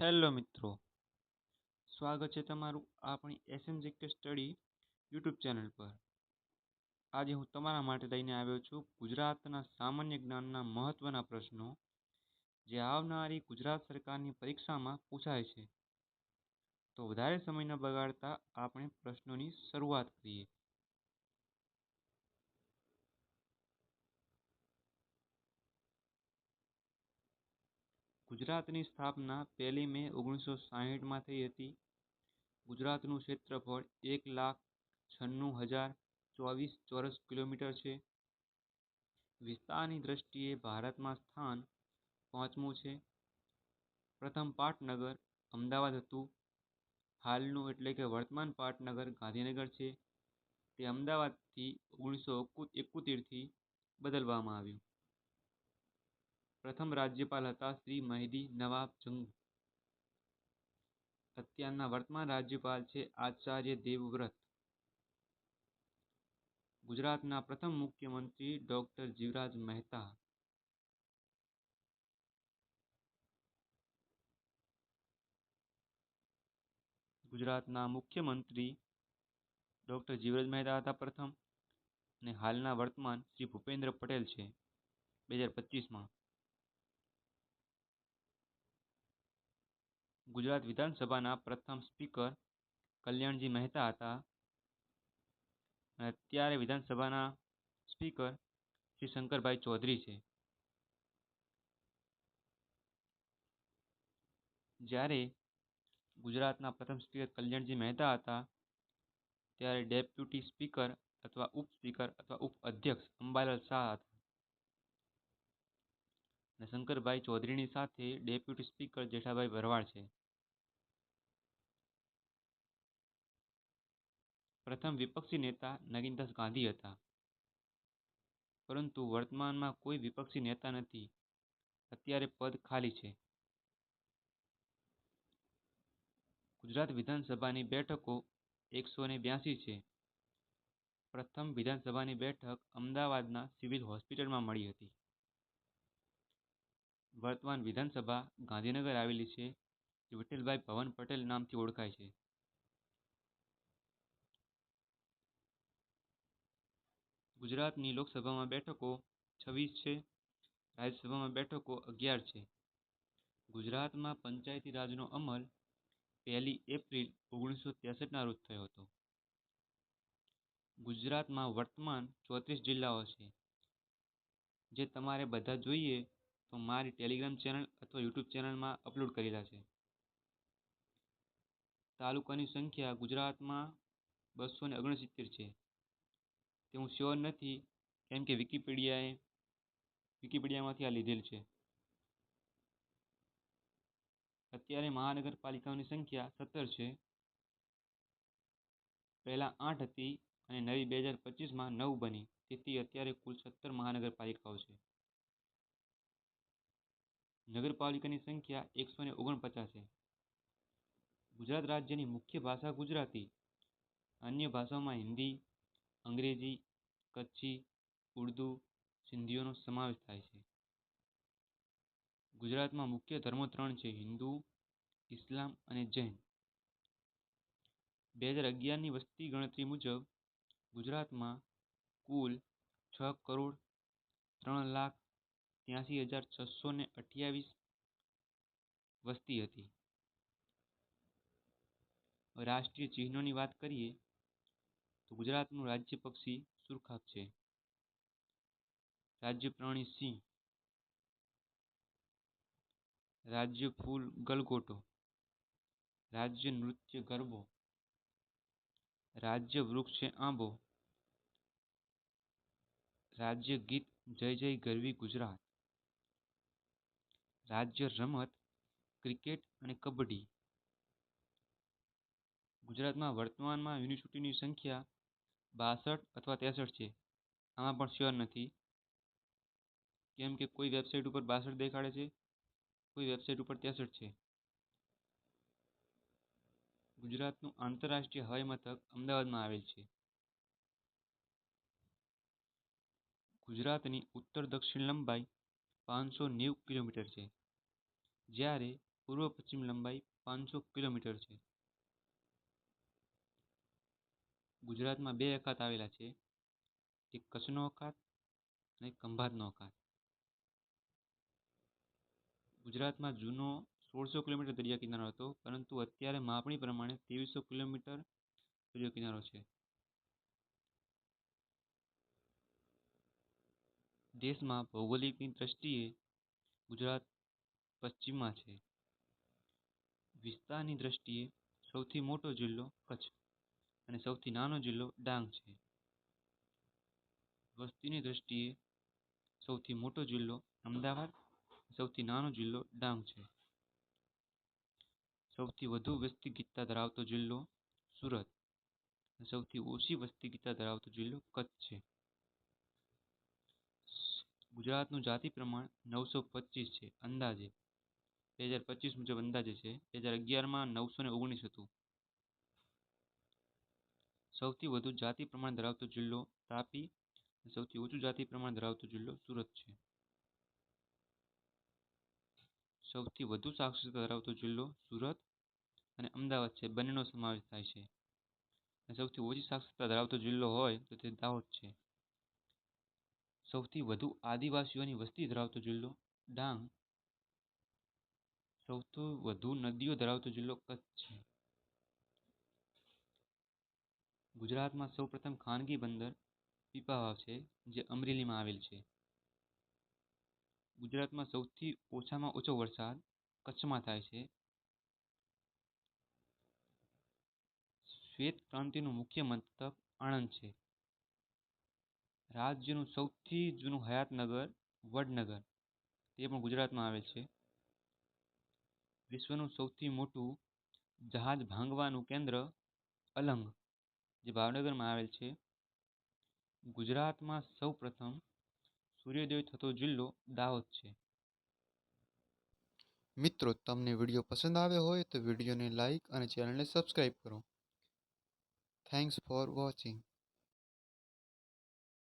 Hello મિત્રો. સ્વાગત છે તમારું આપણી એસએમજીકે સ્ટડી યુટ્યુબ ચેનલ પર. આજે હું તમારા માટે લઈને આવ્યો છું ગુજરાતના સામાન્ય જ્ઞાનના મહત્વના પ્રશ્નો જે આવનારી ગુજરાત સરકારની પરીક્ષામાં પૂછાય છે. તો વધારે સમય ન બગાડતા આપણે પ્રશ્નોની શરૂઆત કરીએ. ગુજરાતની સ્થાપના પહેલી મે ઓગણીસો સાહીઠમાં થઈ હતી. ગુજરાતનું ક્ષેત્રફળ એક લાખ છન્નું હજાર ચોવીસ ચોરસ કિલોમીટર છે. વિસ્તારની દ્રષ્ટિએ ભારતમાં સ્થાન પાંચમું છે. પ્રથમ પાટનગર અમદાવાદ હતું. હાલનું એટલે કે વર્તમાન પાટનગર ગાંધીનગર છે. તે અમદાવાદથી ઓગણીસો એકોતેરથી બદલવામાં આવ્યું. પ્રથમ રાજ્યપાલ હતા શ્રી મહેદી નવાબ જંગ. અત્યારના વર્તમાન રાજ્યપાલ છે આચાર્ય દેવવ્રત. ગુજરાતના પ્રથમ મુખ્યમંત્રી ડોક્ટર જીવરાજ મહેતા. ગુજરાતના મુખ્યમંત્રી ડોક્ટર જીવરાજ મહેતા હતા પ્રથમ. અને હાલના વર્તમાન શ્રી ભૂપેન્દ્ર પટેલ છે. બે હજાર પચીસમાં. ગુજરાત વિધાનસભાના પ્રથમ સ્પીકર કલ્યાણજી મહેતા હતા. અને અત્યારે વિધાનસભાના સ્પીકર શ્રી શંકરભાઈ ચૌધરી છે. જ્યારે ગુજરાતના પ્રથમ સ્પીકર કલ્યાણજી મહેતા હતા, ત્યારે ડેપ્યુટી સ્પીકર અથવા ઉપ સ્પીકર અથવા ઉપ અધ્યક્ષ અંબાલાલ શાહ હતા. અને શંકરભાઈ ચૌધરીની સાથે ડેપ્યુટી સ્પીકર જેઠાભાઈ ભરવાડ છે. પ્રથમ વિપક્ષી નેતા નગીનદાસ ગાંધી હતા. પરંતુ વર્તમાનમાં કોઈ વિપક્ષી નેતા નથી. અત્યારે પદ ખાલી છે. ગુજરાત વિધાનસભાની બેઠકો એકસો ને બ્યાસી છે. પ્રથમ વિધાનસભાની બેઠક અમદાવાદના સિવિલ હોસ્પિટલમાં મળી હતી. વર્તમાન વિધાનસભા ગાંધીનગર આવેલી છે. જે વિઠ્ઠલભાઈ ભવન પટેલ નામથી ઓળખાય છે. ગુજરાતની લોકસભામાં બેઠકો છવ્વીસ છે, રાજ્યસભામાં બેઠકો અગિયાર છે. ગુજરાતમાં પંચાયતી રાજનો અમલ પહેલી એપ્રિલ ઓગણીસો ત્રેસઠના રોજ થયો હતો. ગુજરાતમાં વર્તમાન ચોત્રીસ જિલ્લાઓ છે. જે તમારે બધા જોઈએ તો મારી ટેલિગ્રામ ચેનલ અથવા યુટ્યુબ ચેનલમાં અપલોડ કરેલા છે. તાલુકાની સંખ્યા ગુજરાતમાં બસો ને ઓગણસિત્તેર છે. તે હું શ્યોર નથી. કેમ કે વિકીપીડિયાએ વિકીપીડિયામાંથી આ લીધેલ છે. અત્યારે મહાનગરપાલિકાઓની સંખ્યા સત્તર છે. પહેલાં આઠ હતી અને નવી બે હજાર પચીસમાં નવ બની. તેથી અત્યારે કુલ સત્તર મહાનગરપાલિકાઓ છે. નગરપાલિકાની સંખ્યા એકસો ને ઓગણપચાસ છે. ગુજરાત રાજ્યની મુખ્ય ભાષા ગુજરાતી. અન્ય ભાષાઓમાં હિન્દી અંગ્રેજી, કચ્છી, ઉર્દુ સિંધીઓનો સમાવેશ થાય છે. ગુજરાતમાં મુખ્ય ધર્મો ત્રણ છે, હિન્દુ, ઇસ્લામ અને જૈન. બે હજાર અગિયારની વસ્તી ગણતરી મુજબ ગુજરાતમાં કુલ છ કરોડ ત્રણ લાખ ત્યાંસી હજાર છસો ને અઠ્યાવીસ વસ્તી હતી. રાષ્ટ્રીય ચિહ્નોની વાત કરીએ તો ગુજરાતનું રાજ્ય પક્ષી સુરખાબ છે. રાજ્ય પ્રાણી સિંહ. રાજ્ય ફૂલ ગલગોટો. રાજ્ય નૃત્ય ગરબો. રાજ્ય વૃક્ષ છે આંબો. રાજ્ય ગીત જય જય ગરવી ગુજરાત. રાજ્ય રમત, ક્રિકેટ અને કબડ્ડી. ગુજરાતમાં વર્તમાનમાં યુનિવર્સિટીની સંખ્યા બાસઠ અથવા ત્રેસઠ છે. આમાં પણ શ્યોર નથી. કેમ કે કોઈ વેબસાઇટ ઉપર બાસઠ દેખાડે છે, કોઈ વેબસાઇટ ઉપર ત્રેસઠ છે. ગુજરાતનું આંતરરાષ્ટ્રીય હવાઈ મથક અમદાવાદમાં આવેલ છે. ગુજરાતની ઉત્તર દક્ષિણ લંબાઈ પાંચસો નેવું કિલોમીટર છે. જ્યારે પૂર્વ પશ્ચિમ લંબાઈ પાંચસો કિલોમીટર છે. ગુજરાતમાં બે અખાત આવેલા છે. એક કચ્છનો અખાત અને ખંભાતનો અખાત. ગુજરાતમાં જૂનો સોળસો કિલોમીટર દરિયા કિનારો હતો, પરંતુ અત્યારે માપણી પ્રમાણે ત્રેવીસો કિલોમીટર દરિયો કિનારો છે. દેશમાં ભૌગોલિકની દ્રષ્ટિએ ગુજરાત પશ્ચિમમાં છે. વિસ્તારની દ્રષ્ટિએ સૌથી મોટો જિલ્લો કચ્છ. અને સૌથી નાનો જિલ્લો ડાંગ છે. વસ્તીની દ્રષ્ટિએ સૌથી મોટો જિલ્લો અમદાવાદ, સૌથી નાનો જિલ્લો ડાંગ છે. સૌથી વધુ વસ્તી ગીતતા ધરાવતો જિલ્લો સુરત સૌથી ઓછી વસ્તી ગીતતા ધરાવતો જિલ્લો કચ્છ છે. ગુજરાતનું જાતિ પ્રમાણ નવસો પચીસ છે, અંદાજે. બે હજાર પચીસ મુજબ અંદાજે છે. બે હજાર અગિયારમાં નવસો ને ઓગણીસ હતું. સૌથી વધુ જાતિ પ્રમાણ ધરાવતો જિલ્લો તાપી સૌથી ઓછું જાતિ પ્રમાણ ધરાવતો જિલ્લો સુરત છે. સૌથી વધુ સાક્ષરતા ધરાવતો જિલ્લો સુરત અને અમદાવાદ છે. બંનેનો સમાવેશ થાય છે. સૌથી ઓછી સાક્ષરતા ધરાવતો જિલ્લો હોય તો તે દાહોદ છે. સૌથી વધુ આદિવાસીઓની વસ્તી ધરાવતો જિલ્લો ડાંગ. સૌથી વધુ નદીઓ ધરાવતો જિલ્લો કચ્છ છે. ગુજરાતમાં સૌપ્રથમ ખાનગી બંદર પીપાવાવ છે, જે અમરેલીમાં આવેલ છે. ગુજરાતમાં સૌથી ઓછામાં ઓછો વરસાદ કચ્છમાં થાય છે. શ્વેત ક્રાંતિનું મુખ્ય મથક આણંદ છે. રાજ્યનું સૌથી જૂનું હયાતનગર વડનગર, તે પણ ગુજરાતમાં આવેલ છે. વિશ્વનું સૌથી મોટું જહાજ ભાંગવાનું કેન્દ્ર અલંગ જે ભાવનગરમાં આવેલ છે, ગુજરાતમાં સૌ પ્રથમ સૂર્યોદય થતો જિલ્લો દાહોદ છે. મિત્રો, તમને વીડિયો પસંદ આવ્યો હોય તો વિડીયોને લાઇક અને ચેનલને સબસ્ક્રાઈબ કરો. Thanks for watching